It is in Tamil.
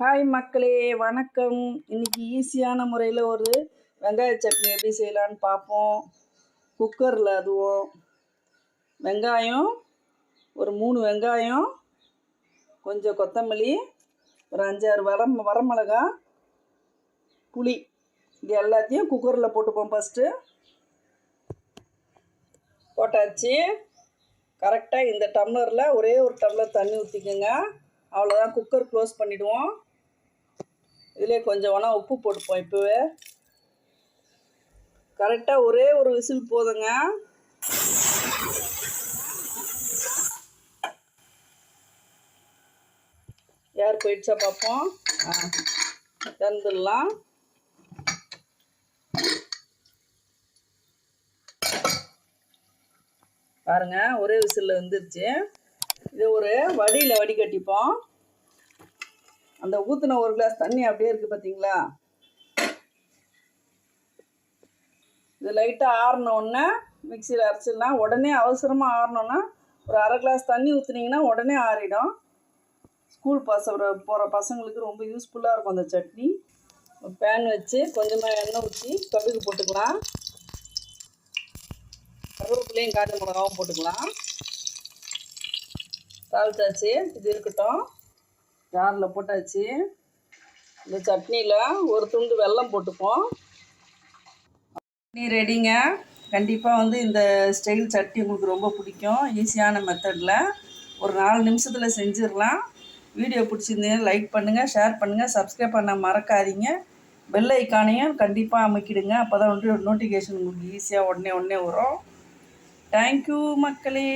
ஹாய் மக்களே வணக்கம். இன்னைக்கு ஈஸியான முறையில் ஒரு வெங்காய சட்னி எப்படி செய்யலான்னு பார்ப்போம். குக்கரில் அதுவும் வெங்காயம் ஒரு மூணு வெங்காயம் கொஞ்சம் கொத்தமல்லி ஒரு அஞ்சாறு வரம் வரமிளகா புளி. இது எல்லாத்தையும் குக்கரில் போட்டுப்போம் ஃபஸ்ட்டு போட்டாச்சு. கரெக்டாக இந்த டம்ளரில் ஒரே ஒரு டம்ளர் தண்ணி ஊற்றிக்கோங்க அவ்வளோதான் குக்கர் க்ளோஸ் பண்ணிவிடுவோம் இதிலே கொஞ்சம் வேணால் உப்பு போட்டுப்போம் இப்போவே. கரெக்டாக ஒரே ஒரு விசில் போதுங்க. யார் போயிடுச்சா பார்ப்போம் ஆ திறந்துடலாம் பாருங்கள் ஒரே விசிலில் வந்துருச்சு. இது ஒரு வடியில் வடிகட்டிப்போம். அந்த ஊற்றின ஒரு கிளாஸ் தண்ணி அப்படியே இருக்குது பார்த்தீங்களா இது லைட்டாக ஆறினோடனே மிக்சியில் அரைச்சிடலாம். உடனே அவசரமாக ஆறினோன்னா ஒரு அரை கிளாஸ் தண்ணி ஊற்றுனீங்கன்னா உடனே ஆறிடும். ஸ்கூல் பசங்க போகிற பசங்களுக்கு ரொம்ப யூஸ்ஃபுல்லாக இருக்கும் அந்த சட்னி. பேன் வச்சு கொஞ்சமாக எண்ணெய் ஊற்றி கடுகு போட்டுக்கலாம். கருவேப்பிலையும் காஞ்ச மிளகாவும் போட்டுக்கலாம். தாளிச்சாச்சு. இது இருக்கட்டும். ஜாரில் போட்டாச்சு. இந்த சட்னியில் ஒரு துண்டு வெல்லம் போட்டுப்போம். சட்னி ரெடிங்க. கண்டிப்பாக வந்து இந்த ஸ்டைல் சட்னி உங்களுக்கு ரொம்ப பிடிக்கும். ஈஸியான மெத்தடில் ஒரு நாலு நிமிஷத்தில் செஞ்சிடலாம். வீடியோ பிடிச்சிருந்தீங்க லைக் பண்ணுங்கள் ஷேர் பண்ணுங்கள் சப்ஸ்கிரைப் பண்ண மறக்காதீங்க. பெல் ஐக்கானையும் கண்டிப்பாக அமைக்கிடுங்க. அப்போ தான் வந்து நோட்டிஃபிகேஷன் உங்களுக்கு ஈஸியாக உடனே உடனே வரும். தேங்க்யூ மக்களே.